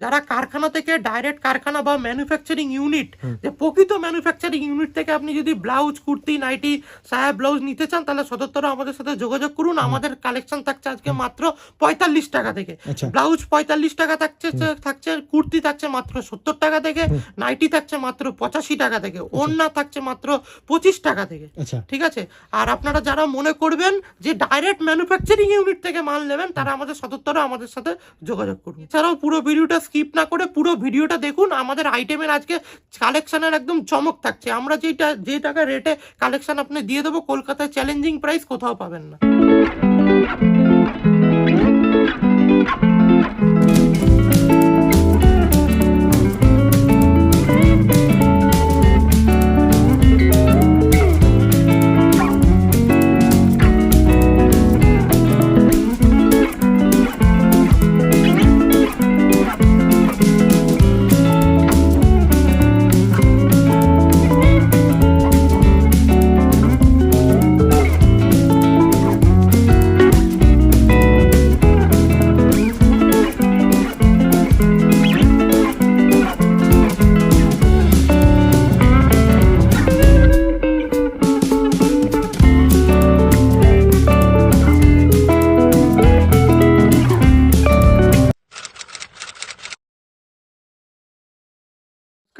যারা কারখানা থেকে ডাইরেক্ট কারখানা বা ম্যানুফ্যাকচারিং ইউনিট যে প্রকৃত ম্যানুফ্যাকচারিং ইউনিট থেকে আপনি যদি ব্লাউজ কুর্তি নাইটি সায়া ব্লাউজ নিতে চান তাহলে সদত্তর আমাদের সাথে যোগাযোগ করুন। আমাদের কালেকশন থাকছে আজকে মাত্র পঁয়তাল্লিশ টাকা থেকে। আচ্ছা। ব্লাউজ পঁয়তাল্লিশ টাকা থাকছে থাকছে কুর্তি থাকছে মাত্র সত্তর টাকা থেকে নাইটি থাকছে মাত্র পঁচাশি টাকা থেকে ওড়না থাকছে মাত্র পঁচিশ টাকা থেকে। আচ্ছা। ঠিক আছে? আর আপনারা যারা মনে করবেন যে ডাইরেক্ট ম্যানুফ্যাকচারিং ইউনিট থেকে মাল নেবেন তারা আমাদের সদত্তরে আমাদের সাথে যোগাযোগ করুন। এছাড়াও পুরো ভিডিওটা স্কিপ না করে পুরো ভিডিওটা দেখুন। আমাদের আইটেমের আজকে কালেকশনের একদম চমক থাকছে। আমরা যেটা, যে টাকা রেটে কালেকশন আপনি দিয়ে দেবো, কলকাতায় চ্যালেঞ্জিং প্রাইস কোথাও পাবেন না।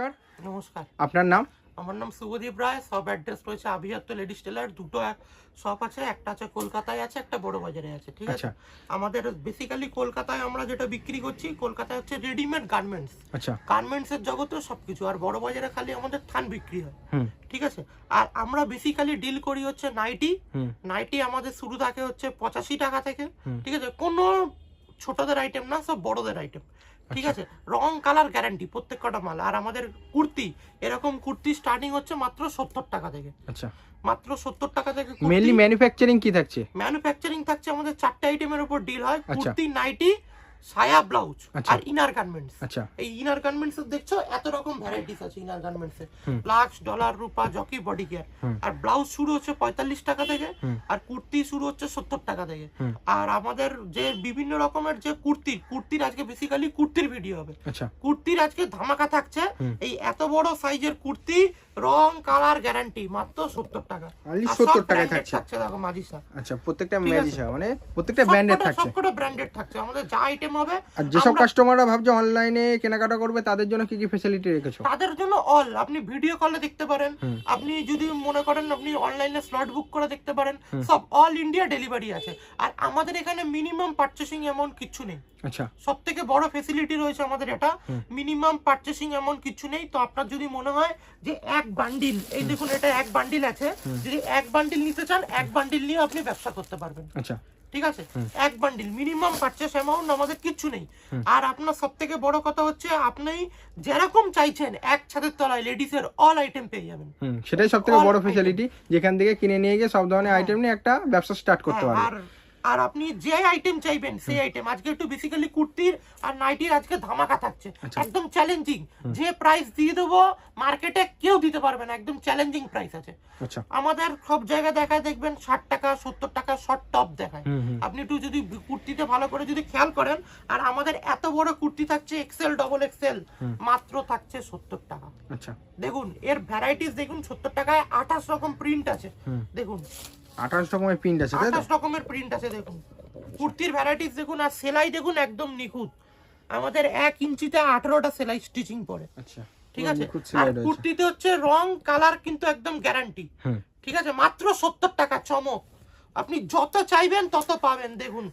নমস্কার। নমস্কার। আপনার নাম? আমার নাম শুভদীপ রায় সব অ্যাড্রেস রয়েছে আভিজাত্য লেডিস টেলার দুটো শপ আছে একটা আছে কলকাতায় আছে একটা বড় বাজারে আছে ঠিক আছে? আচ্ছা। আমাদের বেসিক্যালি কলকাতায় আমরা যেটা বিক্রি করছি কলকাতায় হচ্ছে রেডিমেড গার্মেন্টস আচ্ছা। গার্মেন্টস এর জগতে সবকিছু আর বড় বাজারে খালি আমাদের থান বিক্রি হয় ঠিক আছে? আর আমরা বেসিক্যালি ডিল করি হচ্ছে নাইটি নাইটি আমাদের শুরু থাকে হচ্ছে পঁচাশি টাকা থেকে ঠিক আছে? কোনো ছোটদের আইটেম না সব বড়দের আইটেম ঠিক। আছে? রং কালার গ্যারান্টি প্রত্যেক কটা মাল। আর আমাদের কুর্তি এরকম কুর্তি স্টার্টিং হচ্ছে মাত্র সত্তর টাকা থেকে। আচ্ছা। মাত্র সত্তর টাকা থেকে মেনলি ম্যানুফ্যাকচারিং কি থাকছে? ম্যানুফ্যাকচারিং থাকছে আমাদের চারটে আইটেমের উপর ডিল হয়। আচ্ছা। কুর্তি নাইটি সায়া ব্লাউজ আচ্ছা। আর ইনার গার্মেন্টস আচ্ছা। এই ইনার গার্মেন্টস দেখছ এত রকম ভ্যারাইটিস আছে ইনার গার্মেন্টস এর হুম। Lux Dollar Rupa Jockey body care আর ব্লাউজ শুরু হচ্ছে পঁয়তাল্লিশ টাকা থেকে আর কুর্তি শুরু হচ্ছে সত্তর টাকা থেকে। আর আমাদের যে বিভিন্ন রকমের যে কুর্তি কুর্তির আজকে বেসিক্যালি কুর্তির ভিডিও হবে। আচ্ছা। কুর্তির আজকে ধামাকা থাকছে। এই এত বড় সাইজের কুর্তি রং কালার গ্যারান্টি মাত্র সত্তর টাকা। Only আর 70 সব টাকায় branded থাকছে। দেখো মাজিসা। আচ্ছা প্রত্যেকটা। ম্যাজিসা মানে প্রত্যেকটা ব্র্যান্ডেড থাকছে। সবকটা ব্র্যান্ডেড থাকছে। আমাদের যা আইটেম হবে। আর যেসব কাস্টমাররা ভাবছে অনলাইনে কেনাকাটা করবে তাদের জন্য কি কি ফ্যাসিলিটি রেখেছো? তাদের জন্য অল আপনি ভিডিও কলে দেখতে পারেন। আপনি যদি মনে করেন আপনি অনলাইনে স্লট বুক করে দেখতে পারেন সব অল ইন্ডিয়া ডেলিভারি আছে। আর আমাদের এখানে মিনিমাম পারচেসিং অ্যামাউন্ট কিচ্ছু নেই। আচ্ছা। সব থেকে বড় ফেসিলিটি রয়েছে আমাদের এটা। মিনিমাম পারচেসিং এমন কিছু নেই। তো আপনার যদি মনে হয় যে এক বান্ডিল এই দেখুন এটা এক বান্ডিল আছে। যদি এক বান্ডিল নিতে চান এক বান্ডিল নিয়ে আপনি ব্যবসা করতে পারবেন। আচ্ছা। ঠিক আছে? এক বান্ডিল মিনিমাম পারচেস অ্যামাউন্ট আমাদের কিচ্ছু নেই। আর আপনার সব থেকে বড় কথা হচ্ছে আপনি যেরকম চাইছেন এক ছাদের তলায় লেডিস এর অল আইটেম পেয়ে যাবেন। সেটাই সব থেকে বড় ফেসিলিটি যেখান থেকে কিনে নিয়ে গিয়ে সব ধরনের আইটেম নিয়ে একটা ব্যবসা স্টার্ট করতে পারবেন পারবে। আর আপনি যে আইটেম চাইবেন সেই আইটেম আজকে একটু বেসিক্যালি কুর্তির আর নাইটির আজকে ধামাকা থাকছে। আচ্ছা। একদম চ্যালেঞ্জিং যে প্রাইস দিয়ে দেবো মার্কেটে কেউ দিতে পারবে না। একদম চ্যালেঞ্জিং প্রাইস আছে। আচ্ছা। আমাদের সব জায়গায় দেখায় দেখবেন ষাট টাকা সত্তর টাকা শর্ট টপ দেখায়। আপনি একটু যদি কুর্তিতে ভালো করে যদি খেয়াল করেন আর আমাদের এত বড় কুর্তি থাকছে এক্সেল ডবল এক্সেল মাত্র থাকছে সত্তর টাকা। আচ্ছা। দেখুন এর ভ্যারাইটিস দেখুন সত্তর টাকায় আঠাশ রকম প্রিন্ট আছে। দেখুন আঠাশ রকমের প্রিন্ট আছে আঠাশ রকমের প্রিন্ট আছে দেখুন। কুর্তির ভ্যারাইটিস দেখুন আর সেলাই দেখুন একদম নিখুঁত। আমাদের এক ইঞ্চিতে আঠারোটা সেলাই স্টিচিং পড়ে। আচ্ছা ঠিক আছে? আর কুর্তিতে হচ্ছে রং কালার কিন্তু একদম গ্যারান্টি ঠিক আছে? মাত্র সত্তর টাকা চমক। আপনি যত চাইবেন তত পাবেন দেখুন।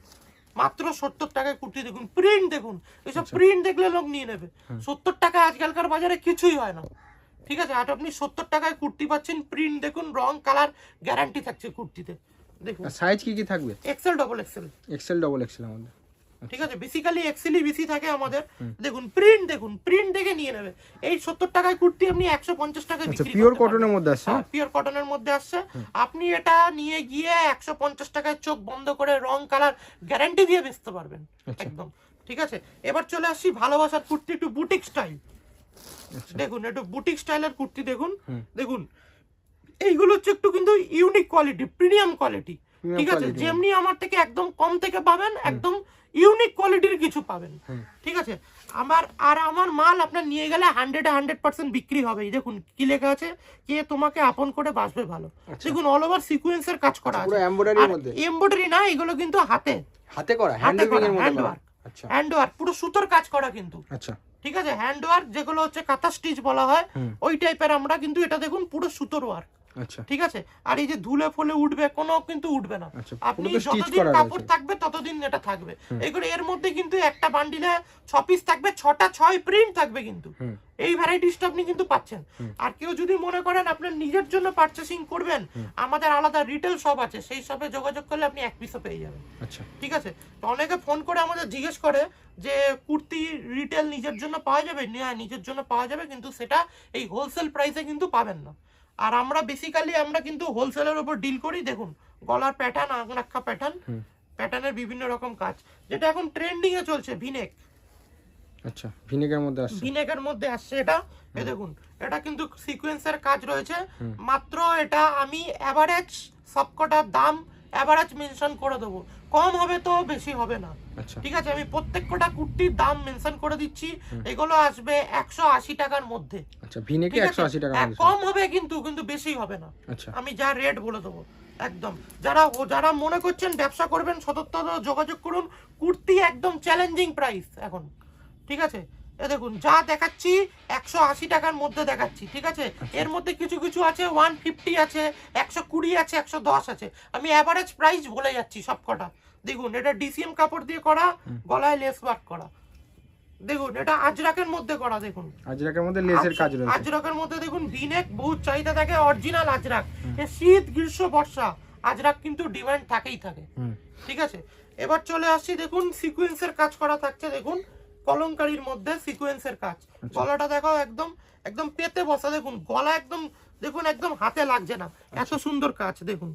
মাত্র সত্তর টাকায় কুর্তি দেখুন। প্রিন্ট দেখুন। এসব আচ্ছা। প্রিন্ট দেখলে লোক নিয়ে নেবে। সত্তর টাকা আজকালকার বাজারে কিছুই হয় না। ঠিক আছে আর আপনি সত্তর টাকায় কুর্তি পাচ্ছেন প্রিন্ট দেখুন রং কালার গ্যারান্টি থাকছে কুর্তিতে। দেখুন। সাইজ কি কি থাকবে? XL double XL XL double XL আমাদের। ঠিক আছে বেসিক্যালি এক্সেলই বেশি থাকে আমাদের। দেখুন প্রিন্ট দেখুন প্রিন্ট দেখে নিয়ে নেবে। এই সত্তর টাকায় কুর্তি আপনি একশো পঞ্চাশ টাকায় আচ্ছা বিক্রি পিওর কটনের মধ্যে হ্যাঁ পিওর কটনের মধ্যে আসছে। আপনি এটা নিয়ে গিয়ে একশো পঞ্চাশ টাকায় চোখ বন্ধ করে রং কালার গ্যারান্টি দিয়ে বেচতে পারবেন। আচ্ছা। একদম। ঠিক আছে এবার চলে আসি ভালোবাসার কুর্তি একটু বুটিক স্টাইল আচ্ছা দেখুন একটু বুটিক স্টাইলের কুর্তি দেখুন। দেখুন এইগুলো হচ্ছে একটু কিন্তু ইউনিক কোয়ালিটি প্রিমিয়াম কোয়ালিটি ঠিক আছে? যেমনি আমার থেকে একদম কম থেকে পাবেন একদম ইউনিক কোয়ালিটির কিছু পাবেন ঠিক আছে? আমার আর আমার মাল আপনার নিয়ে গেলে হান্ড্রেড হান্ড্রেড পার্সেন্ট বিক্রি হবে। দেখুন কি লেখা আছে? কে তোমাকে আপন করে বাসবে ভালো। দেখুন অল ওভার সিকুয়েন্সের কাজ করা পুরো আছে এমব্রয়ডারি না এগুলো কিন্তু হাতে। হাতে করা হ্যান্ড। ওয়ার্ক আচ্ছা। হ্যান্ড ওয়ার্ক পুরো সুতোর কাজ করা কিন্তু। আচ্ছা। ঠিক আছে হ্যান্ড ওয়ার্ক যেগুলো হচ্ছে কাঁথা স্টিচ বলা হয়। ওই টাইপের আমরা কিন্তু এটা দেখুন পুরো সুতোর ওয়ার্ক ঠিক আছে? আর এই যে ধুলে ফলে উঠবে কোনো কিন্তু উঠবে না। আচ্ছা আপনি যতদিন কাপড় থাকবে ততদিন এটা থাকবে। এগুলো এর মধ্যে কিন্তু একটা বান্ডিলে ছ পিস থাকবে ছটা ছয় প্রিন্ট থাকবে কিন্তু। এই ভ্যারাইটিসটা আপনি কিন্তু পাচ্ছেন। আর কেউ যদি মনে করেন আপনার নিজের জন্য পারচেসিং করবেন আমাদের আলাদা রিটেল শপ আছে সেই শপে যোগাযোগ করলে আপনি এক পিসও পেয়ে যাবেন। আচ্ছা। ঠিক আছে? তো অনেকে ফোন করে আমাদের জিজ্ঞেস করে যে কুর্তি রিটেল নিজের জন্য পাওয়া যাবে? হ্যাঁ নিজের জন্য পাওয়া যাবে কিন্তু সেটা এই হোলসেল প্রাইসে কিন্তু পাবেন না। আর আমরা বেসিক্যালি আমরা কিন্তু হোলসেলের উপর ডিল করি দেখুন গলার প্যাটার্ন আংরাক্ষা প্যাটার্ন প্যাটার্নের বিভিন্ন রকম কাজ যেটা এখন ট্রেন্ডিং এ চলছে ভিনেক। আচ্ছা ভিনেগার মধ্যে আসছে। ভিনেকের মধ্যে আসছে এটা। এ দেখুন এটা কিন্তু সিকোয়েন্সের কাজ রয়েছে। মাত্র এটা আমি অ্যাভারেজ সবকটার দাম অ্যাভারেজ মেনশন করে দেবো। কম হবে তো বেশি হবে না। আচ্ছা। ঠিক আছে আমি প্রত্যেকটা কুর্তির দাম মেনশন করে দিচ্ছি। এগুলো আসবে একশো আশি টাকার মধ্যে। আচ্ছা ভিনেকে ঠিক আছে? একশো আশি টাকা হ্যাঁ, কম হবে কিন্তু কিন্তু বেশি হবে না। আচ্ছা। আমি যা রেট বলে দেবো একদম। যারা যারা মনে করছেন ব্যবসা করবেন সতর্কতা যোগাযোগ করুন। কুর্তি একদম চ্যালেঞ্জিং প্রাইস এখন। ঠিক আছে? এ দেখুন যা দেখাচ্ছি একশো আশি টাকার মধ্যে দেখাচ্ছি ঠিক আছে? এর মধ্যে কিছু কিছু আছে ওয়ান ফিফটি আছে একশো কুড়ি আছে একশো দশ আছে। আমি অ্যাভারেজ প্রাইস বলে যাচ্ছি সব কটা। দেখুন এটা ডিসিএম কাপড় দিয়ে করা গলায় লেস ওয়ার্ক করা। দেখুন এটা আজরাকের মধ্যে করা দেখুন। আজরাকের মধ্যে লেসের কাজ রয়েছে। আজরাকের মধ্যে দেখুন ভিনেক বহুত চাহিদা থাকে অরিজিনাল আজরাক। শীত গ্রীষ্ম বর্ষা আজরাক কিন্তু ডিমান্ড থাকেই থাকে। ঠিক আছে? এবার চলে আসছি দেখুন সিকোয়েন্সের কাজ করা থাকছে দেখুন। কলমকারির মধ্যে সিকোয়েন্সের কাজ। গলাটা দেখো একদম একদম পেতে বসা দেখুন গলা একদম দেখুন একদম হাতে লাগছে না। এত সুন্দর কাজ দেখুন।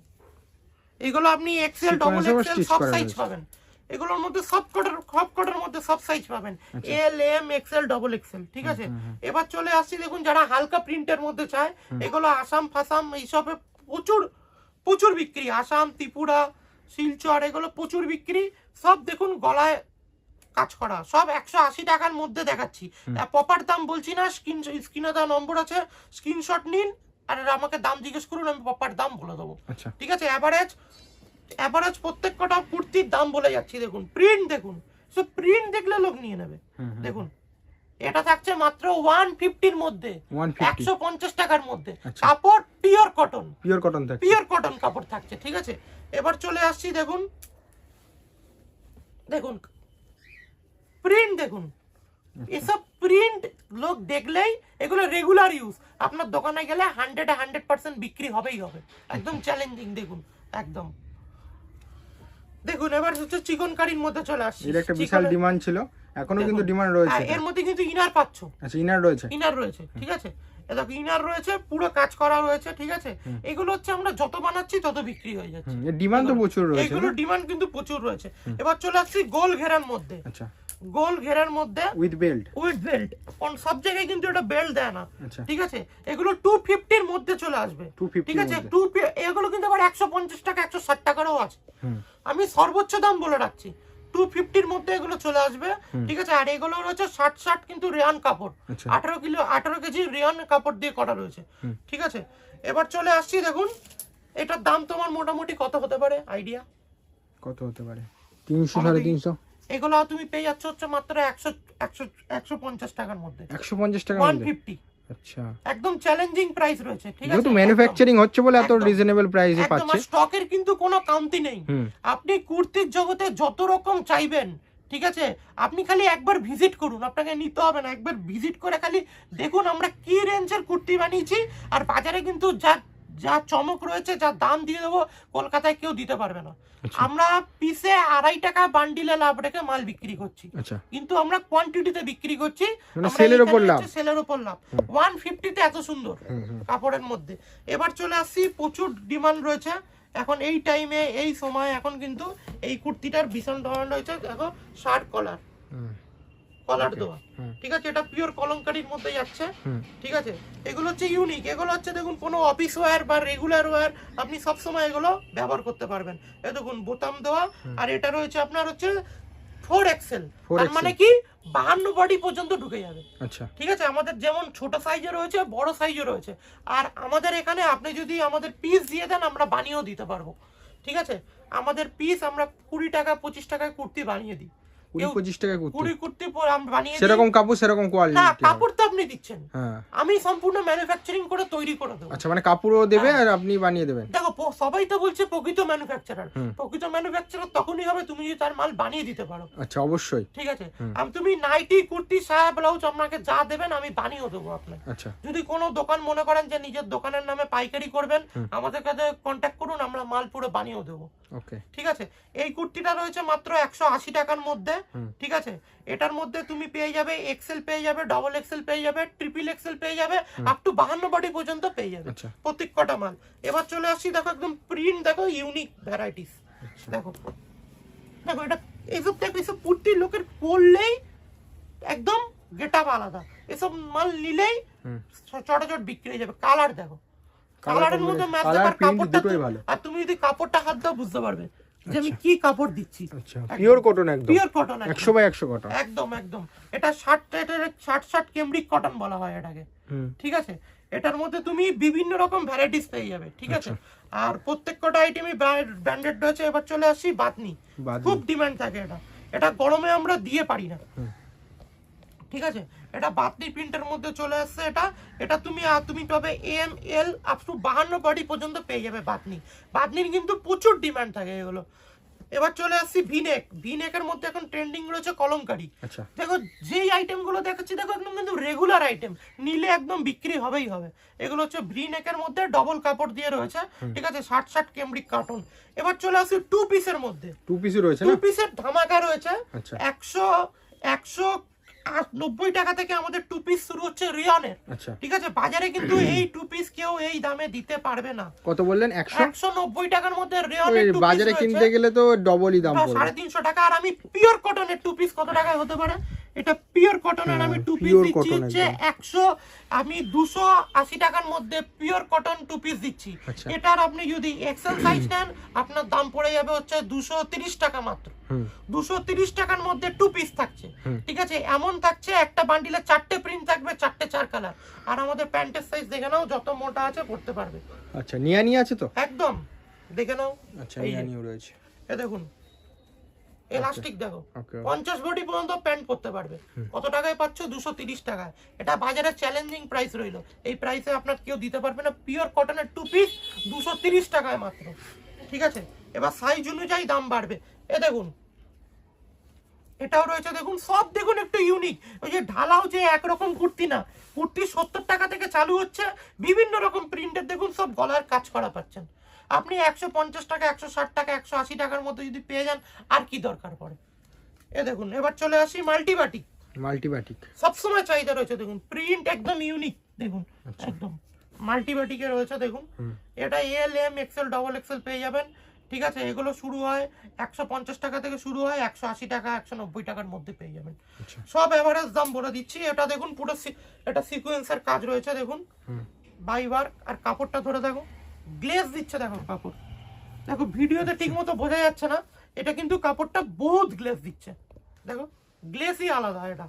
এগুলো আপনি এক্সেল ডবল এক্সেল সব সাইজ পাবেন। এগুলোর মধ্যে সব কটার সব কটার মধ্যে সব সাইজ পাবেন। আচ্ছা। L M XL double XL ঠিক আছে? এবার চলে আসছি দেখুন যারা হালকা প্রিন্টের মধ্যে চায় এগুলো আসাম ফাসাম এইসবে প্রচুর প্রচুর বিক্রি। আসাম ত্রিপুরা শিলচর এগুলো প্রচুর বিক্রি। সব দেখুন গলায় কাজ করা সব একশো আশি টাকার মধ্যে দেখাচ্ছি। প্রপার দাম বলছি না স্ক্রিন স্ক্রিনে দেওয়া নম্বর আছে স্ক্রিনশট নিন আর আমাকে দাম জিজ্ঞেস করুন আমি প্রপার দাম বলে দেবো। আচ্ছা। ঠিক আছে? অ্যাভারেজ অ্যাভারেজ প্রত্যেক কটা কুর্তির দাম বলে যাচ্ছি দেখুন। প্রিন্ট দেখুন। সব প্রিন্ট দেখলে লোক নিয়ে নেবে। দেখুন। এটা থাকছে মাত্র ওয়ান ফিফটির মধ্যে। একশো পঞ্চাশ টাকার মধ্যে। আচ্ছা। কাপড় pure cotton pure cotton pure cotton কাপড় থাকছে ঠিক আছে? এবার চলে আসছি দেখুন। দেখুন প্রিন্ট দেখুন। এসব প্রিন্ট লোক দেখলেই এগুলো রেগুলার ইউজ আপনার দোকানে গেলে হান্ড্রেড হান্ড্রেড পার্সেন্ট বিক্রি হবেই হবে। একদম চ্যালেঞ্জিং দেখুন একদম। দেখুন এবার হচ্ছে চিকন কারির মধ্যে চলে আসছি। এর একটা বিশাল ডিমান্ড ছিল। এখনও কিন্তু ডিমান্ড রয়েছে এর মধ্যে কিন্তু ইনার পাচ্ছ। আচ্ছা ইনার রয়েছে। ইনার রয়েছে ঠিক আছে? এ দেখো ইনার রয়েছে পুরো কাজ করা রয়েছে ঠিক আছে? এগুলো হচ্ছে আমরা যত বানাচ্ছি তত বিক্রি হয়ে যাচ্ছে। এর ডিমান্ড তো প্রচুর রয়েছে এগুলো ডিমান্ড কিন্তু প্রচুর রয়েছে। এবার চলে আসছি গোল ঘেরার মধ্যে। আচ্ছা। গোল ঘেরার মধ্যে উইথ বেল্ট উইথ বেল্ট কোন সব জায়গায় কিন্তু এটা বেল্ট দেয় না। আচ্ছা। ঠিক আছে? এগুলো টু ফিফটির মধ্যে চলে আসবে। 250 ঠিক আছে। টু এগুলো কিন্তু আবার একশো পঞ্চাশ টাকা একশো ষাট টাকারও আছে। আমি সর্বোচ্চ দাম বলে রাখছি। টু ফিফটির মধ্যে এগুলো চলে আসবে। ঠিক আছে? আর এগুলো রয়েছে ষাট ষাট কিন্তু রেয়ান কাপড়। আচ্ছা। আঠারো কিলো আঠারো কেজি রেয়ান কাপড় দিয়ে করা রয়েছে। ঠিক আছে? এবার চলে আসছি দেখুন। এটার দাম তোমার মোটামুটি কত হতে পারে? আইডিয়া কত হতে পারে? তিনশো সাড়ে তিনশো? এগুলো তুমি পেয়ে যাচ্ছ হচ্ছে মাত্র একশো একশো একশো পঞ্চাশ টাকার মধ্যে। একশো পঞ্চাশ টাকার ওয়ান ফিফটি আচ্ছা। একদম চ্যালেঞ্জিং প্রাইস রয়েছে ঠিক আছে? যেহেতু ম্যানুফ্যাকচারিং হচ্ছে বলে এত একদম। রিজনেবল প্রাইসে একদম স্টকের কিন্তু কোনো কামতি নেই। আপনি কুর্তির জগতে যত রকম চাইবেন ঠিক আছে? আপনি খালি একবার ভিজিট করুন আপনাকে নিতে হবে না। একবার ভিজিট করে খালি দেখুন আমরা কি রেঞ্জের কুর্তি বানিয়েছি আর বাজারে কিন্তু যা যা চমক রয়েছে যা দাম দিয়ে দেবো কলকাতায় কেউ দিতে পারবে না। আচ্ছা। আমরা পিসে আড়াই টাকা বান্ডিলে লাভ রেখে মাল বিক্রি করছি। আচ্ছা। কিন্তু আমরা কোয়ান্টিটিতে বিক্রি করছি। সেলের এর ওপর লাভ। সেলের উপর লাভ। ওয়ান ফিফটিতে এত সুন্দর কাপড়ের মধ্যে। এবার চলে আসছি প্রচুর ডিমান্ড রয়েছে। এখন এই টাইমে এই সময় এখন কিন্তু এই কুর্তিটার ভীষণ ডিমান্ড রয়েছে। দেখো শার্ট কলার কলার দেওয়া ঠিক আছে এটা পিওর কলঙ্কারির মধ্যে যাচ্ছে ঠিক আছে? এগুলো হচ্ছে ইউনিক এগুলো হচ্ছে দেখুন কোনো অফিস ওয়্যার বা রেগুলার ওয়্যার আপনি সবসময় এগুলো ব্যবহার করতে পারবেন। এ দেখুন বোতাম দেওয়া আর এটা রয়েছে আপনার হচ্ছে ফোর এক্সেল তার মানে কি? বাহান্ন বডি পর্যন্ত ঢুকে যাবে। আচ্ছা। ঠিক আছে? আমাদের যেমন ছোট সাইজে রয়েছে বড় সাইজে রয়েছে। আর আমাদের এখানে আপনি যদি আমাদের পিস দিয়ে দেন আমরা বানিয়েও দিতে পারব। ঠিক আছে? আমাদের পিস আমরা কুড়ি টাকা পঁচিশ টাকায় কুর্তি বানিয়ে দিই। কুড়ি টাকা কুড়ি কুর্তি পর আমরা বানিয়ে সেরকম কাপড় সেরকম না কাপড় তো আপনি দিচ্ছেন। আমি সম্পূর্ণ ম্যানুফ্যাকচারিং করে তৈরি করে দেবো। আচ্ছা মানে কাপড়ও দেবে। আর আপনি বানিয়ে দেবেন। দেখো সবাই তো বলছে প্রকৃত ম্যানুফ্যাকচারার প্রকৃত ম্যানুফ্যাকচারার তখনই হবে তুমি যদি তার মাল বানিয়ে দিতে পারো। আচ্ছা অবশ্যই। ঠিক আছে? আমি তুমি নাইটি কুর্তি সায়া ব্লাউজ আপনাকে যা দেবেন আমি বানিয়ে দেবো আপনাকে। আচ্ছা। যদি কোনো দোকান মনে করেন যে নিজের দোকানের নামে পাইকারি করবেন আমাদের কাছে কন্ট্যাক্ট করুন আমরা মাল পুরো বানিয়ে দেবো। ওকে ঠিক আছে? এই কুর্তিটা রয়েছে মাত্র একশো আশি টাকার মধ্যে। ঠিক আছে? এটার মধ্যে তুমি পেয়ে যাবে এক্সেল পেয়ে যাবে ডবল এক্সেল পেয়ে যাবে ট্রিপল এক্সেল পেয়ে যাবে আপ টু বাহান্ন বডি পর্যন্ত পেয়ে যাবে। আচ্ছা। প্রত্যেক কটা মাল। এবার চলে আসছি দেখো একদম প্রিন্ট দেখো ইউনিক ভ্যারাইটিস আচ্ছা। দেখো। দেখো এটা এইসব দেখো এইসব কুর্তি লোকের পরলেই একদম গেট আপ আলাদা। এসব মাল নিলেই চটাচট বিক্রি হয়ে যাবে। কালার দেখো। কালারের মধ্যে ম্যাচ কালার কাপড়টা আর তুমি যদি কাপড়টা হাত দাও বুঝতে পারবে। যে আমি কি কাপড় দিচ্ছি? আচ্ছা পিওর কটন একদম। পিওর কটন একশো বাই একশো কটন একদম একদম। এটা শার্ট এটা শার্ট শার্ট কেমব্রিক কটন বলা হয় এটাকে। ঠিক আছে? এটার মধ্যে তুমি বিভিন্ন রকম ভ্যারাইটিস পেয়ে যাবে ঠিক আছে? আচ্ছা। আর প্রত্যেক কটা আইটেমই ব্র্যান্ডেড রয়েছে। এবার চলে আসি বাতনি। খুব ডিমান্ড থাকে এটা। এটা গরমে আমরা দিয়ে পারি না। ঠিক আছে? এটা বাতনি প্রিন্টের মধ্যে চলে আসছে এটা। এটা তুমি তুমি পাবে এম এল আপ টু বাহান্ন বডি পর্যন্ত পেয়ে যাবে বাতনি। বাতনির কিন্তু প্রচুর ডিমান্ড থাকে এগুলো। এবার চলে আসছি ভিনেক ভিনেকের মধ্যে এখন ট্রেন্ডিং রয়েছে কলমকারি। আচ্ছা। দেখো যেই আইটেমগুলো দেখাচ্ছি দেখো একদম কিন্তু রেগুলার আইটেম নিলে একদম বিক্রি হবেই হবে। এগুলো হচ্ছে ভি নেকের মধ্যে ডবল কাপড় দিয়ে রয়েছে। ঠিক আছে? ষাট ষাট কেমব্রিক কার্টুন এবার চলে আসি টু পিসের মধ্যে। টু পিসই রয়েছে টু পিসের ধামাকা রয়েছে। আচ্ছা। একশো একশো নব্বই টাকা থেকে আমাদের টু পিস শুরু হচ্ছে রিয়নের আচ্ছা। ঠিক আছে? বাজারে কিন্তু এই টু পিস কেউ এই দামে দিতে পারবে না। কত বললেন? একশো? নব্বই টাকার মধ্যে রিয়নের বাজারে কিনতে গেলে তো ডবলই দাম সাড়ে তিনশো টাকা। আর আমি পিওর কটনের টু পিস কত টাকায় হতে পারে? এটা পিওর কটনের আমি টু পিস দিচ্ছি হচ্ছে একশো আমি দুশো আশি টাকার মধ্যে পিওর কটন টু পিস দিচ্ছি। আচ্ছা। এটার আপনি যদি এক্সেল সাইজ নেন আপনার দাম পড়ে যাবে হচ্ছে দুশো তিরিশ টাকা মাত্র। হুম। দুশো তিরিশ টাকার মধ্যে টু পিস থাকছে। ঠিক আছে এমন থাকছে একটা বান্ডিলে চারটে প্রিন্ট থাকবে চারটে চার কালার আর আমাদের প্যান্টের সাইজ দেখে নাও যত মোটা আছে পড়তে পারবে। আচ্ছা নিয়া নিয়ে আছে তো? একদম। দেখে নাও। আচ্ছা নিয়া রয়েছে। এ দেখুন এলাস্টিক দেখো। পঞ্চাশ বডি পর্যন্ত প্যান্ট পরতে পারবে। কত টাকায় পাচ্ছ? দুশো তিরিশ টাকায়। এটা বাজারে চ্যালেঞ্জিং প্রাইস রইল। এই প্রাইসে আপনার কেউ দিতে পারবে না। পিওর কটনের টু পিস দুশো তিরিশ টাকায় মাত্র। ঠিক আছে? এবার সাইজ অনুযায়ী দাম বাড়বে। এ দেখুন। এটাও রয়েছে দেখুন। সব দেখুন একটু ইউনিক ওই যে ঢালাও যে একরকম কুর্তি না কুর্তি সত্তর টাকা থেকে চালু হচ্ছে। বিভিন্ন রকম প্রিন্টের দেখুন সব গলার কাজ করা পাচ্ছেন। আপনি একশো পঞ্চাশ টাকা একশো ষাট টাকা একশো আশি টাকার মধ্যে যদি পেয়ে যান আর কি দরকার পড়ে? এ দেখুন এবার চলে আসি মাল্টিবাটিক। মাল্টিবাটিক। সবসময় চাহিদা রয়েছে দেখুন প্রিন্ট একদম ইউনিক দেখুন একদম। মাল্টিবাটিকে রয়েছে দেখুন। এটা L M XL double XL পেয়ে যাবেন ঠিক আছে? এগুলো শুরু হয় একশো পঞ্চাশ টাকা থেকে শুরু হয় একশো আশি টাকা একশো নব্বই টাকার মধ্যে পেয়ে যাবেন। আচ্ছা। সব এভারেজ দাম বলে দিচ্ছি এটা দেখুন পুরো এটা সিকোয়েন্সের কাজ রয়েছে দেখুন। বাইবার আর কাপড়টা ধরে দেখো। গ্লেজ দিচ্ছে দেখো কাপড়। দেখো ভিডিওতে ঠিক মতো বোঝা যাচ্ছে না এটা কিন্তু কাপড়টা বহুত গ্লেজ দিচ্ছে। দেখো গ্লেসই আলাদা এটা।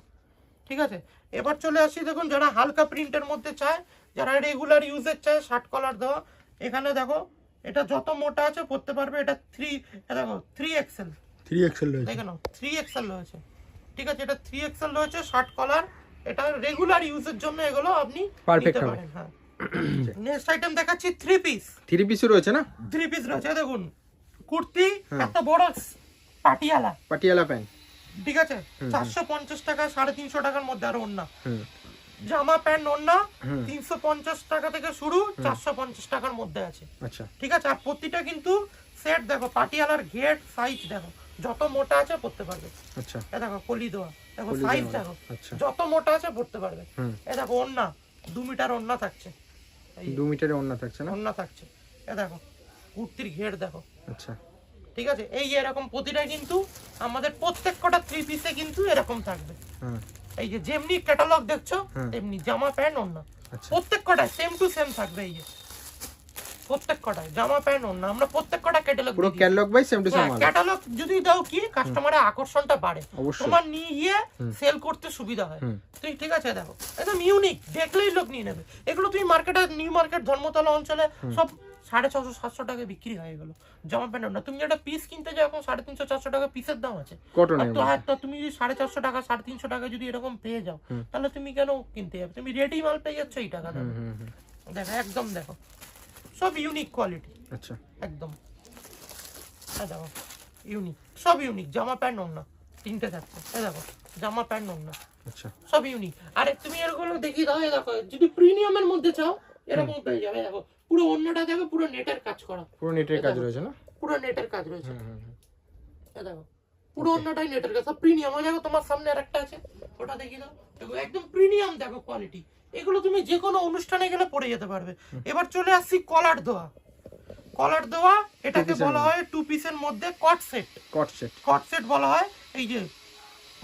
ঠিক আছে? এবার চলে আসি দেখুন যারা হালকা প্রিন্টের মধ্যে চায় যারা রেগুলার ইউজের চায় শার্ট কলার দেওয়া এখানে দেখো এটা যত মোটা আছে পড়তে পারবে এটা থ্রি দেখো থ্রি এক্সেল থ্রি এক্সেল রয়েছে। দেখে নাও থ্রি এক্সেল রয়েছে। ঠিক আছে? এটা থ্রি এক্সেল রয়েছে শার্ট কলার এটা রেগুলার ইউজের জন্য এগুলো আপনি পারেন হ্যাঁ। নেক্সট আইটেম দেখাচ্ছি থ্রি পিস থ্রি পিসও রয়েছে না? থ্রি পিস রয়েছে দেখুন। কুর্তি হ্যাঁ। এত বড় পাটিয়ালা। পাটিয়ালা প্যান্ট। ঠিক আছে? চারশো পঞ্চাশ টাকা সাড়ে তিনশো টাকার মধ্যে আরও ওন্না জামা প্যান্ট হুম। তিনশো পঞ্চাশ টাকা থেকে শুরু চারশো পঞ্চাশ টাকার মধ্যে আছে। আচ্ছা। ঠিক আছে? আর প্রতিটা কিন্তু সেট দেখো পাটিয়ালার ঘেট সাইজ দেখো। যত মোটা আছে পড়তে পারবে। আচ্ছা। এ দেখো কলি দেওয়া। দেখো সাইজ দেখো। আচ্ছা। যত মোটা আছে পড়তে পারবে। এ দেখো ওন্না দু মিটার ওন্না থাকছে। দু মিটারে ওন্না থাকছে না? ওন্না থাকছে। এ দেখো কুর্তির ঘের দেখো। আচ্ছা। ঠিক আছে? এই যে এরকম প্রতিটা কিন্তু আমাদের প্রত্যেক কটা থ্রি পিসে কিন্তু এরকম থাকবে। হ্যাঁ। এই যে যেমনি ক্যাটালগ দেখছ তেমনি জামা প্যান্ট ওন্না আচ্ছা। প্রত্যেক কটা সেম টু সেম থাকবে এই যে। প্রত্যেক কটায় জামা প্যান্ট অন্য আমরা প্রত্যেক কটা ক্যাটালগ পুরো catalogue by same to same catalogue যদি দাও কি কাস্টমারের আকর্ষণটা বাড়ে। তোমার নিয়ে গিয়ে সেল করতে সুবিধা হয়। তুই ঠিক আছে দেখো একদম ইউনিক দেখলেই লোক নিয়ে নেবে। এগুলো তুমি মার্কেটে নিউ মার্কেট ধর্মতলা অঞ্চলে সব সাড়ে ছশো সাতশো টাকা বিক্রি হয় এগুলো। জামা প্যান্ট না তুমি একটা পিস কিনতে যাও এখন সাড়ে তিনশো চারশো টাকা পিসের দাম আছে। হ্যাঁ, তো তুমি যদি সাড়ে চারশো টাকা সাড়ে তিনশো টাকা যদি এরকম পেয়ে যাও তাহলে তুমি কেন কিনতে যাবে? তুমি রেডি মাল পেয়ে যাচ্ছ এই টাকা দেখো একদম দেখো। সব ইউনিক কোয়ালিটি আচ্ছা। একদম। হ্যাঁ দেখো ইউনিক সব ইউনিক জামা প্যান্ট ওড়না তিনটে থাকছে হ্যাঁ দেখো জামা প্যান্ট ওড়না আচ্ছা। সব ইউনিক আরে তুমি এরকম দেখিয়ে দাও দেখো যদি প্রিমিয়ামের মধ্যে চাও এরকম পেয়ে যাবে দেখো পুরো অন্যটা দেখো পুরো নেটের কাজ করা। পুরো নেটের কাজ রয়েছে না? পুরো নেটের কাজ রয়েছে। হুম। দেখো পুরো অন্যটাই নেটের কাজ। সব প্রিমিয়াম দেখো তোমার সামনে আরেকটা আছে ওটা দেখিয়ে দাও। দেখো একদম প্রিমিয়াম দেখো কোয়ালিটি এগুলো তুমি যে কোনো অনুষ্ঠানে গেলে পরে যেতে পারবে। এবার চলে আসছি কলার দেওয়া কলার দেওয়া এটাকে বলা হয় টু পিসের মধ্যে coat set coat set coat set বলা হয় এই যে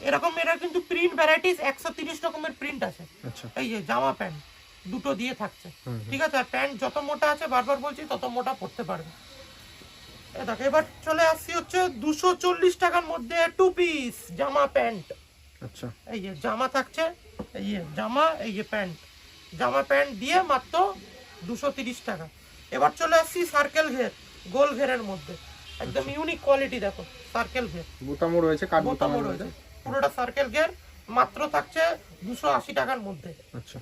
এরকম এরা কিন্তু প্রিন্ট ভ্যারাইটিস একশো তিরিশ রকমের প্রিন্ট আছে। আচ্ছা। এই যে জামা প্যান্ট দুটো দিয়ে থাকছে। ঠিক আছে? আর প্যান্ট যত মোটা আছে বারবার বলছি তত মোটা পড়তে পারবে। দেখো এবার চলে আসছি হচ্ছে দুশো চল্লিশ টাকার মধ্যে টু পিস জামা প্যান্ট। আচ্ছা। এই যে জামা থাকছে এই যে জামা এই যে প্যান্ট। জামা প্যান্ট দিয়ে মাত্র দুশো তিরিশ টাকা। এবার চলে আসছি সার্কেল ঘের গোল ঘেরের মধ্যে। একদম ইউনিক কোয়ালিটি দেখো সার্কেল ঘের। বোতামও রয়েছে বোতামও বোতামও রয়েছে। পুরোটা সার্কেল ঘের মাত্র থাকছে দুশো আশি টাকার মধ্যে। আচ্ছা।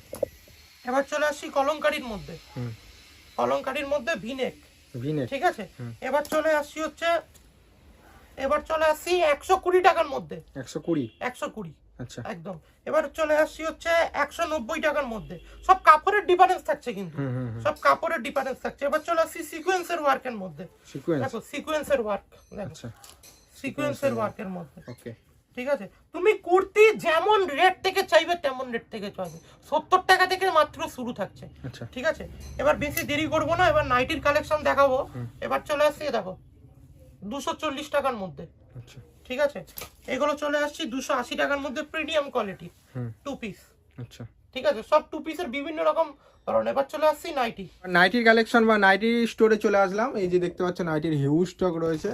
এবার চলে আসছি কলমকারির মধ্যে। হুম। কলমকারির মধ্যে ভিনেক ঠিক আছে? এবার চলে আসছি হচ্ছে এবার চলে আসছি একশো কুড়ি টাকার মধ্যে। একশো কুড়ি। একশো কুড়ি। আচ্ছা। একদম। এবার চলে আসছি হচ্ছে একশো নব্বই টাকার মধ্যে। সব কাপড়ের ডিফারেন্স থাকছে কিন্তু। হুম হুম হুম। সব কাপড়ের ডিফারেন্স থাকছে। এবার চলে আসছি সিকোয়েন্সের ওয়ার্কের মধ্যে। সিকোয়েন্স দেখো সিকোয়েন্সের ওয়ার্ক দেখো। আচ্ছা। ওয়ার্কের মধ্যে। ওকে ঠিক আছে? তুমি কুর্তি যেমন রেট থেকে চাইবে তেমন রেট থেকে চাইবে সত্তর টাকা থেকে মাত্র শুরু থাকছে। আচ্ছা। ঠিক আছে? এবার বেশি দেরি করব না। এবার নাইটির কালেকশন দেখাবো। এবার চলে আসছি দেখো দুশো চল্লিশ টাকার মধ্যে। আচ্ছা। ঠিক আছে? এগুলো চলে আসছি দুশো আশি টাকার মধ্যে প্রিমিয়াম কোয়ালিটি টু পিস আচ্ছা। ঠিক আছে? সব টু পিসের বিভিন্ন রকম ধরনের। এবার চলে আসছি নাইটি নাইটির কালেকশন বা নাইটির স্টোরে চলে আসলাম। এই যে দেখতে পাচ্ছ নাইটির হিউজ স্টক রয়েছে।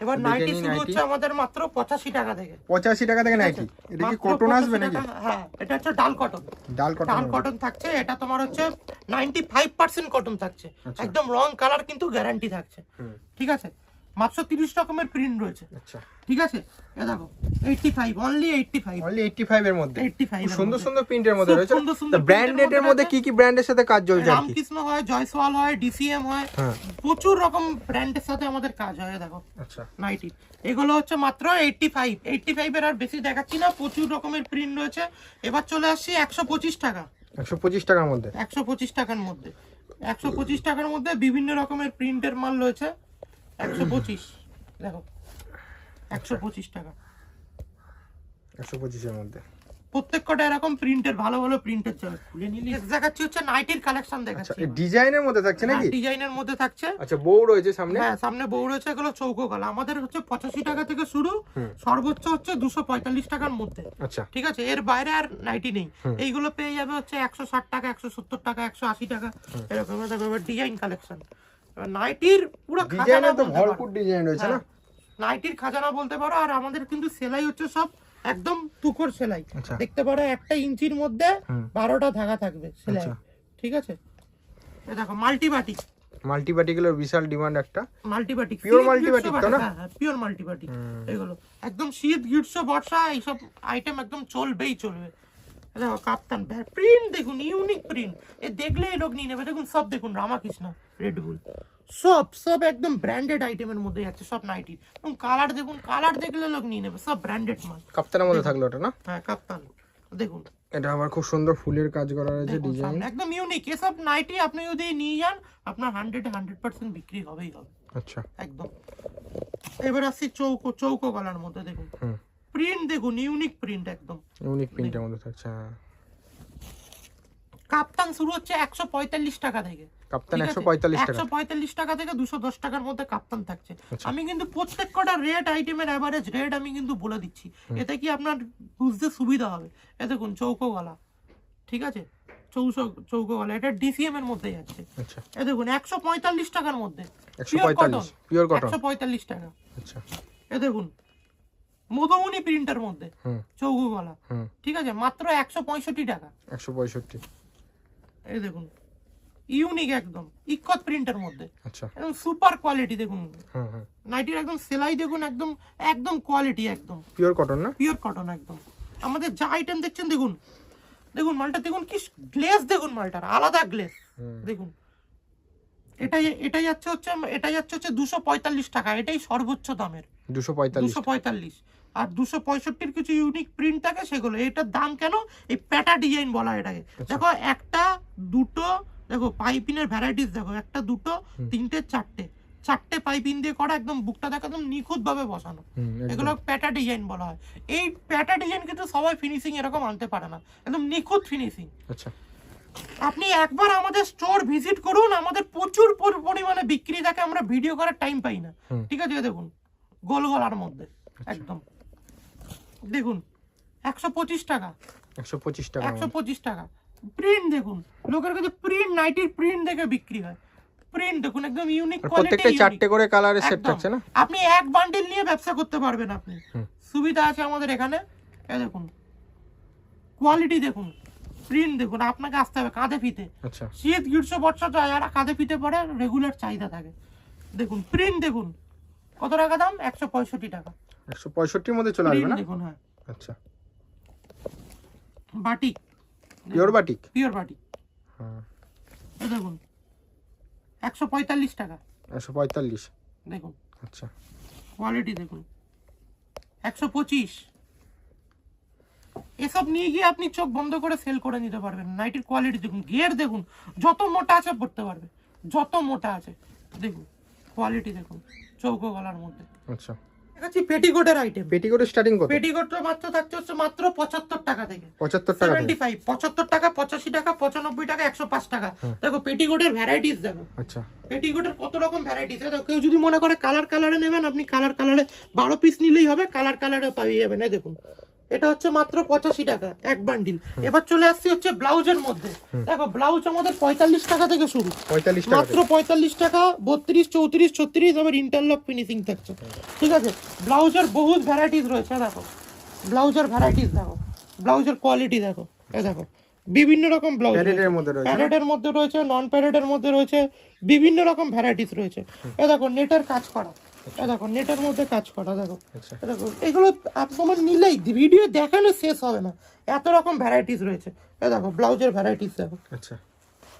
এবার নাইটি শুরু হচ্ছে আমাদের মাত্র পঁচাশি টাকা থেকে। পঁচাশি টাকা থেকে নাইটি এটা কি কটন আসবে 85 নাকি? হ্যাঁ এটা হচ্ছে ডাল কটন ডাল কটন ডাল কটন থাকছে। এটা তোমার হচ্ছে নাইনটি ফাইভ পার্সেন্ট কটন থাকছে। আচ্ছা। একদম রং কালার কিন্তু গ্যারান্টি থাকছে। ঠিক আছে? মাত্র তিরিশ রকমের প্রিন্ট রয়েছে। আচ্ছা। ঠিক আছে? এ দেখো eighty five only eighty five only eighty five এর মধ্যে এইটটি ফাইভ সুন্দর সুন্দর প্রিন্টের মধ্যে রয়েছে। সুন্দর সুন্দর ব্র্যান্ডেড এর এর মধ্যে কি কি ব্র্যান্ডের সাথে কাজ চলছে রামকৃষ্ণ হয় জয়সওয়াল হয় ডিসিএম হয় হ্যাঁ। প্রচুর রকম ব্র্যান্ডের সাথে আমাদের কাজ হয় দেখো। আচ্ছা। নাইটি এগুলো হচ্ছে মাত্র এইটটি ফাইভ এইটটি ফাইভের আর বেশি দেখাচ্ছি না প্রচুর রকমের প্রিন্ট রয়েছে। এবার চলে আসছি একশো পঁচিশ টাকা। একশো পঁচিশ টাকার মধ্যে। একশো পঁচিশ টাকার মধ্যে। একশো পঁচিশ টাকার মধ্যে বিভিন্ন রকমের প্রিন্টের মাল রয়েছে। একশো পঁচিশ। দেখো একশো পঁচিশ টাকা। একশো পঁচিশের মধ্যে। প্রত্যেক কটা এরকম প্রিন্টের ভালো ভালো প্রিন্টের চলে। খুলে নিলি দেখাচ্ছি হচ্ছে নাইটির কালেকশন আচ্ছা দেখাচ্ছি ডিজাইনের মধ্যে থাকছে নাকি? ডিজাইনের মধ্যে থাকছে। আচ্ছা বউ রয়েছে সামনে? হ্যাঁ সামনে বউ রয়েছে এগুলো চৌকো গলা আমাদের হচ্ছে পঁচাশি টাকা থেকে শুরু সর্বোচ্চ হচ্ছে দুশো পঁয়তাল্লিশ টাকার মধ্যে। আচ্ছা। ঠিক আছে এর বাইরে আর নাইটি নেই। এইগুলো পেয়ে যাবে হচ্ছে একশো ষাট টাকা একশো সত্তর টাকা একশো আশি টাকা এরকম ডিজাইন কালেকশন নাইটির পুরো খাজানা তো ভরপুর ডিজাইন রয়েছে না? হ্যাঁ, নাইটির খাজানা বলতে পারো আর আমাদের কিন্তু সেলাই হচ্ছে সব একদম সেলাই। আচ্ছা। দেখতে পারো একটা ইঞ্চির মধ্যে বারোটা ধাগা থাকবে সেলাই। আচ্ছা। ঠিক আছে? দেখো মাল্টিবাটিক মাল্টিপার্টিকুলার বিশাল ডিমান্ড একটা। মাল্টিবাটিক Pure multibatic তো না? হ্যাঁ পিওর মাল্টিবাটিক হুম। এগুলো। একদম শীত গ্রীষ্ম বর্ষা এইসব আইটেম একদম চলবেই চলবে। দেখো কাপ্তান প্রিন্ট দেখুন ইউনিক প্রিন্ট এ দেখলেই লোক নিয়ে নেবে দেখুন সব দেখুন রামাকৃষ্ণ রেডবুল সব সব একদম ব্র্যান্ডেড আইটেমের মধ্যে যাচ্ছে সব নাইটি এবং কালার দেখুন কালার দেখলে লোক নিয়ে নেবে সব ব্র্যান্ডেড মাল। কাপ্তানের মধ্যে থাকল ওটা না? হ্যাঁ কাপ্তান দেখুন। এটা আবার খুব সুন্দর ফুলের কাজ করা রয়েছে ডিজাইন একদম ইউনিক এসব নাইটি আপনি যদি নিয়ে যান আপনার হান্ড্রেড হান্ড্রেড পার্সেন্ট বিক্রি হবেই হবে। আচ্ছা। একদম। এবার আসছি চৌকো চৌকো গলার মধ্যে দেখুন। হুম। প্রিন্ট দেখুন ইউনিক প্রিন্ট একদম। ইউনিক প্রিন্টের মধ্যে থাকছে হ্যাঁ। কাপ্তান শুরু হচ্ছে একশো পঁয়তাল্লিশ টাকা থেকে। কাপ্তান একশো পঁয়তাল্লিশ টাকা। একশো পঁয়তাল্লিশ টাকা থেকে দুশো দশ টাকার মধ্যে কাপ্তান থাকছে। আচ্ছা। আমি কিন্তু প্রত্যেক কটা রেট আইটেমের অ্যাভারেজ রেট আমি কিন্তু বলে দিচ্ছি। এতে কি আপনার বুঝতে সুবিধা হবে? এ দেখুন চৌকো গলা ঠিক আছে? চৌশো চৌকো গলা এটা ডিসিএম এর মধ্যে যাচ্ছে আচ্ছা। এ দেখুন একশো পঁয়তাল্লিশ টাকার মধ্যে। একশো পঁয়তাল্লিশ পিওর কটন একশো পঁয়তাল্লিশ টাকা। আচ্ছা। এ দেখুন মধুমণি প্রিন্টের মধ্যে চৌকো গলা ঠিক আছে মাত্র একশো পঁয়ষট্টি টাকা। একশো পঁয়ষট্টি। এই দেখুন ইউনিক একদম ইকত প্রিন্টের মধ্যে। আচ্ছা। একদম সুপার কোয়ালিটি দেখুন। নাইটির একদম সেলাই দেখুন একদম একদম কোয়ালিটি একদম। পিওর কটন না? পিওর কটন একদম। আমাদের যা আইটেম দেখছেন দেখুন। দেখুন মালটা দেখুন কি গ্লেস দেখুন মালটার আলাদা গ্লেস দেখুন। এটাই এটাই যাচ্ছে হচ্ছে এটাই যাচ্ছে হচ্ছে দুশো পঁয়তাল্লিশ টাকা এটাই সর্বোচ্চ দামের। দুশো পঁয়তাল্লিশ দুশো পঁয়তাল্লিশ। আর দুশো পঁয়ষট্টির কিছু ইউনিক প্রিন্ট থাকে সেগুলো। এটার দাম কেন? এই প্যাটা ডিজাইন বলা হয় এটাকে। দেখো একটা দুটো দেখো পাইপিনের ভ্যারাইটিস দেখো। একটা দুটো তিনটে চারটে। চারটে পাইপিন দিয়ে করা একদম বুকটা দেখো একদম নিখুঁত ভাবে বসানো এগুলো প্যাটা ডিজাইন বলা হয়। এই প্যাটা ডিজাইন কিন্তু সবাই ফিনিশিং এরকম আনতে পারে না। একদম নিখুঁত ফিনিশিং আচ্ছা। আপনি একবার আমাদের স্টোর ভিজিট করুন। আমাদের প্রচুর পরিমাণে বিক্রি থাকে। আমরা ভিডিও করার টাইম পাই না। ঠিক আছে দেখুন। গোল গলার মধ্যে একদম। দেখুন একশো পঁচিশ টাকা। একশো পঁচিশ টাকা একশো পঁচিশ টাকা। প্রিন্ট দেখুন লোকের কাছে প্রিন্ট নাইটির প্রিন্ট দেখে বিক্রি হয়। প্রিন্ট দেখুন একদম ইউনিক প্রত্যেকটা চারটে করে কালারের সেট থাকছে না? আপনি এক বান্ডিল নিয়ে ব্যবসা করতে পারবেন আপনি। সুবিধা আছে আমাদের এখানে। এই দেখুন কোয়ালিটি দেখুন প্রিন্ট দেখুন আপনাকে আসতে হবে কাঁধে ফিতে। আচ্ছা। শীত গ্রীষ্ম বর্ষা যারা কাঁধে ফিতে পড়ে রেগুলার চাহিদা থাকে। দেখুন প্রিন্ট দেখুন কত টাকা দাম? একশো পঁয়ষট্টি টাকা। একশো পঁয়ষট্টির মধ্যে চলে আসবে না? দেখুন হ্যাঁ। আচ্ছা। Batik. Pure batik pure batik হ্যাঁ দেখুন একশো পঁয়তাল্লিশ টাকা। একশো পঁয়তাল্লিশ। দেখুন। আচ্ছা। কোয়ালিটি দেখুন। একশো পঁচিশ। এসব নিয়ে গিয়ে আপনি চোখ বন্ধ করে সেল করে নিতে পারবেন। নাইটির কোয়ালিটি দেখুন। গিয়ার দেখুন। যত মোটা আছে পড়তে পারবে। যত মোটা আছে। দেখুন। কোয়ালিটি দেখুন। চৌকো গলার মধ্যে। আচ্ছা। দেখাচ্ছি পেটিকোটের আইটেম পেটিকোটের স্টার্টিং কত? পেটিকোটটা মাত্র থাকছে হচ্ছে মাত্র পঁচাত্তর টাকা থেকে। টাকা সেভেন্টি থেকে? ফাইভ পঁচাত্তর টাকা পঁচাশি টাকা পঁচানব্বই টাকা একশো পাঁচ টাকা। দেখো পেটিকোটের ভ্যারাইটিস দেখো। আচ্ছা। পেটিকোটের কত রকম ভ্যারাইটিস কেউ যদি মনে করে কালার কালারে নেবেন আপনি কালার কালারে বারো পিস নিলেই হবে কালার কালারে পাবি যাবে। না দেখুন এটা হচ্ছে মাত্র পঁচাশি টাকা এক বান্ডিল এবার চলে আসছি হচ্ছে ব্লাউজের মধ্যে। দেখো ব্লাউজ আমাদের পঁয়তাল্লিশ টাকা থেকে শুরু। মাত্র পঁয়তাল্লিশ টাকা বত্রিশ চৌত্রিশ ছত্রিশ আবার ইন্টারলক ফিনিশিং থাকছে। ঠিক আছে? ব্লাউজের বহুত ভ্যারাইটিস রয়েছে দেখো। ব্লাউজের ভ্যারাইটিস দেখো। ব্লাউজের কোয়ালিটি দেখো। এ দেখো বিভিন্ন রকম ব্লাউজ প্যারেডের মধ্যে রয়েছে? প্যারেডের মধ্যে রয়েছে নন প্যারেডের মধ্যে রয়েছে বিভিন্ন রকম ভ্যারাইটিস রয়েছে। এ দেখো নেটের কাজ করা। দেখো নেটের মধ্যে কাজ করা দেখো। আচ্ছা। দেখো এগুলো আপনার নিলেই ভিডিও দেখানো শেষ হবে না। এত রকম ভ্যারাইটিস রয়েছে। দেখো ব্লাউজের ভ্যারাইটিস দেখো। আচ্ছা।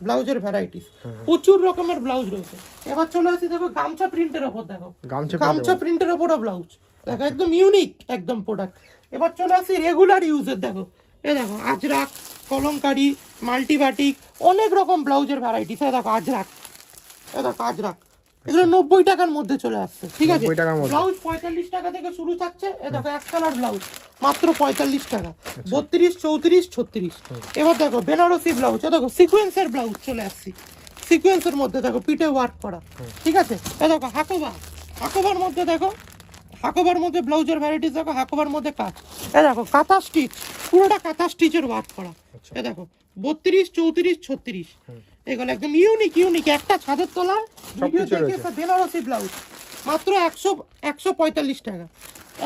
ব্লাউজের ভ্যারাইটিস প্রচুর রকমের ব্লাউজ রয়েছে। এবার চলে আসি দেখো গামছা প্রিন্টের ওপর দেখো। গামছা গামছা প্রিন্টের ওপরও ব্লাউজ। দেখো একদম ইউনিক একদম প্রোডাক্ট এবার চলে আসি রেগুলার ইউজের দেখো। এ দেখো আজরাক কলমকারি মাল্টিবাটিক অনেক রকম ব্লাউজের ভ্যারাইটিস এ দেখো আজরাক। এ দেখো আজরাক। এগুলো নব্বই টাকার মধ্যে চলে আসছে ঠিক আছে? 90 টাকার মধ্যে। ব্লাউজ পঁয়তাল্লিশ টাকা থেকে শুরু থাকছে এ দেখো এক কালার ব্লাউজ মাত্র পঁয়তাল্লিশ টাকা। বত্রিশ চৌত্রিশ ছত্রিশ। এবার দেখো বেনারসি ব্লাউজ এ দেখো সিকোয়েন্সের ব্লাউজ চলে আসছি। সিকোয়েন্সের মধ্যে দেখো পিঠে ওয়ার্ক করা ঠিক আছে? এ দেখো হাকোবা হাকোবার মধ্যে দেখো হাকোবার মধ্যে ব্লাউজের ভ্যারাইটিস দেখো হাকোবার মধ্যে কাজ এ দেখো কাঁথা স্টিচ পুরোটা কাঁথা স্টিচের ওয়ার্ক করা। এ দেখো বত্রিশ চৌত্রিশ ছত্রিশ। এগুলো একদম ইউনিক ইউনিক একটা ছাদের তলায় ভিডিও সবকিছু বেনারসি ব্লাউজ মাত্র একশো একশো পঁয়তাল্লিশ টাকা।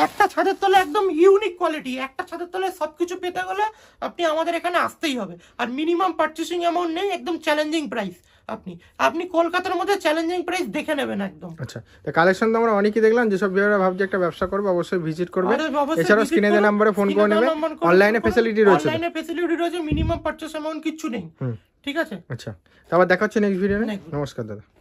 একটা ছাদের তলে একদম ইউনিক কোয়ালিটি একটা ছাদের তলে সবকিছু পেতে গেলে আপনি আমাদের এখানে আসতেই হবে। আর মিনিমাম পারচেসিং অ্যামাউন্ট নেই একদম চ্যালেঞ্জিং প্রাইস আপনি। আপনি কলকাতার মধ্যে চ্যালেঞ্জিং প্রাইস দেখে নেবেন একদম। আচ্ছা তো কালেকশন তো আমরা অনেকই দেখলাম যেসব ভিউয়াররা ভাবছে একটা ব্যবসা করবে অবশ্যই ভিজিট করবে। এছাড়াও স্ক্রিনে দেওয়া। নাম্বারে ফোন করে নেবে। অনলাইনে। ফেসিলিটি রয়েছে? অনলাইনে ফেসিলিটি রয়েছে মিনিমাম পারচেস অ্যামাউন্ট কিচ্ছু নেই। ঠিক আছে? আচ্ছা। তারপর দেখা হচ্ছে নেক্সট ভিডিও নমস্কার দাদা।